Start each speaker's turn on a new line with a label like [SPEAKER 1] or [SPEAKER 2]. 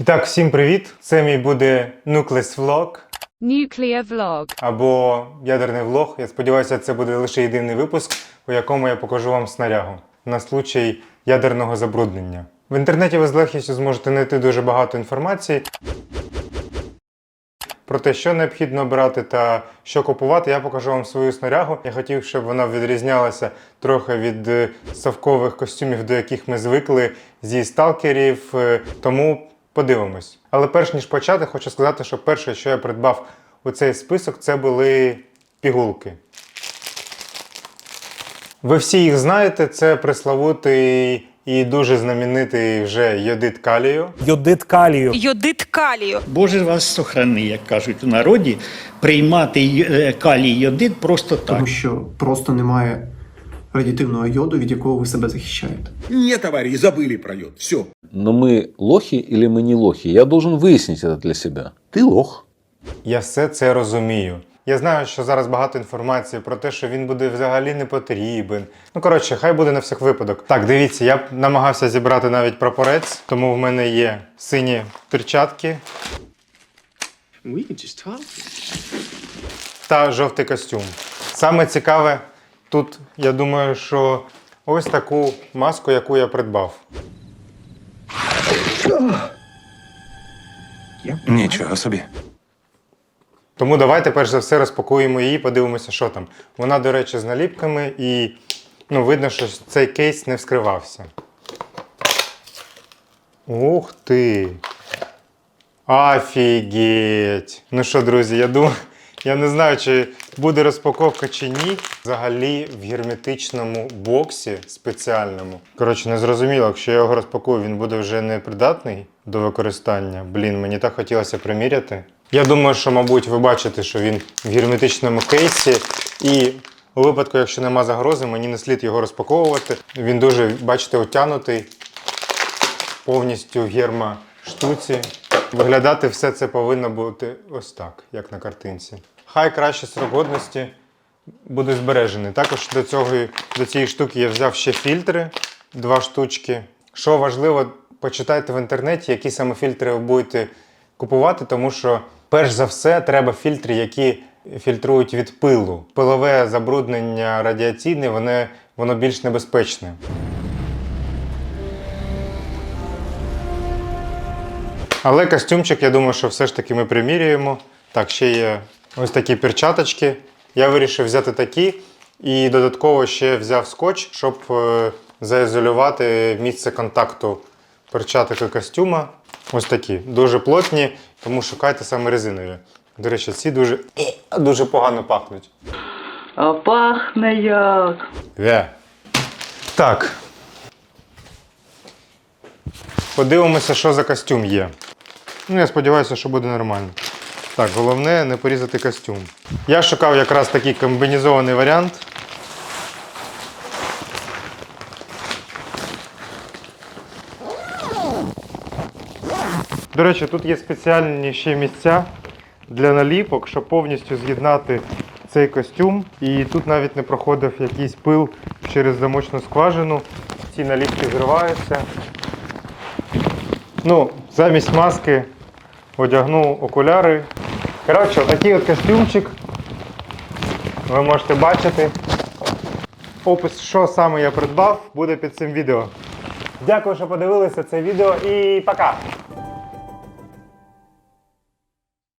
[SPEAKER 1] І так, всім привіт! Це мій буде Nucleus Vlog
[SPEAKER 2] Nuclear vlog.
[SPEAKER 1] або ядерний влог. Я сподіваюся, це буде лише єдиний випуск, у якому я покажу вам снарягу на случай ядерного забруднення. В інтернеті ви з легкістю зможете знайти дуже багато інформації. Про те, що необхідно брати та що купувати, я покажу вам свою снарягу. Я хотів, щоб вона відрізнялася трохи від е, совкових костюмів, до яких ми звикли зі сталкерів. е, Тому подивимось. Але перш ніж почати, хочу сказати, що перше, що я придбав у цей список, це були пігулки. Ви всі їх знаєте, це пресловутий і дуже знаменитий вже йодит калію.
[SPEAKER 3] Йодит калію.
[SPEAKER 4] Йодит калію.
[SPEAKER 5] Боже вас сохрани, як кажуть у народі, приймати е, калій йодит просто так.
[SPEAKER 6] тому що просто немає радіативного йоду, від якого ви себе захищаєте.
[SPEAKER 7] Не, товарищи, забыли про йод. Все.
[SPEAKER 8] Но мы лохи или мы не лохи? Я должен выяснить это для себя. Ты лох.
[SPEAKER 1] Я все це розумію. Я знаю, що зараз багато інформації про те, що він буде взагалі не потрібен. Ну коротше, хай буде на всяк випадок. Так, дивіться, я намагався зібрати навіть прапорець, тому в мене є сині перчатки та жовтий костюм. Саме цікаве тут, я думаю, що ось таку маску, яку я придбав.
[SPEAKER 7] Нічого собі.
[SPEAKER 1] Тому давайте перш за все розпакуємо її, подивимося, що там. Вона, до речі, з наліпками, і ну, видно, що цей кейс не вскривався. Ух ти! Офігеть! Ну що, друзі, я думаю, я не знаю, чи буде розпаковка чи ні. Взагалі в герметичному боксі спеціальному. Коротше, не зрозуміло, якщо я його розпакую, він буде вже не придатний до використання. Блін, мені так хотілося приміряти. Я думаю, що, мабуть, ви бачите, що він в герметичному кейсі. І у випадку, якщо нема загрози, мені не слід його розпаковувати. Він дуже, бачите, отягнутий повністю в гермоштуці. Виглядати все це повинно бути ось так, як на картинці. Хай краще срок годності буде збережений. Також до, цього, до цієї штуки я взяв ще фільтри, два штучки. Що важливо, почитайте в інтернеті, які саме фільтри ви будете купувати, тому що, перш за все, треба фільтри, які фільтрують від пилу. Пилове забруднення радіаційне, воно, воно більш небезпечне. Але костюмчик, я думаю, що все ж таки ми примірюємо. Так, ще є ось такі перчаточки. Я вирішив взяти такі і додатково ще взяв скотч, щоб е, заізолювати місце контакту перчаток і костюма. Ось такі. Дуже плотні, тому шукайте саме резинові. До речі, ці дуже, дуже погано пахнуть.
[SPEAKER 9] А пахне як.
[SPEAKER 1] Ве. Так. Подивимося, що за костюм є. Ну, я сподіваюся, що буде нормально. Так, головне не порізати костюм. Я шукав якраз такий комбінізований варіант. До речі, тут є спеціальні ще місця для наліпок, щоб повністю з'єднати цей костюм. І тут навіть не проходив якийсь пил через замочну скважину. Ці наліпки зриваються. Ну, замість маски одягну окуляри. Коротше, такий от костюмчик. Ви можете бачити. Опис, що саме я придбав, буде під цим відео. Дякую, що подивилися це відео і пока!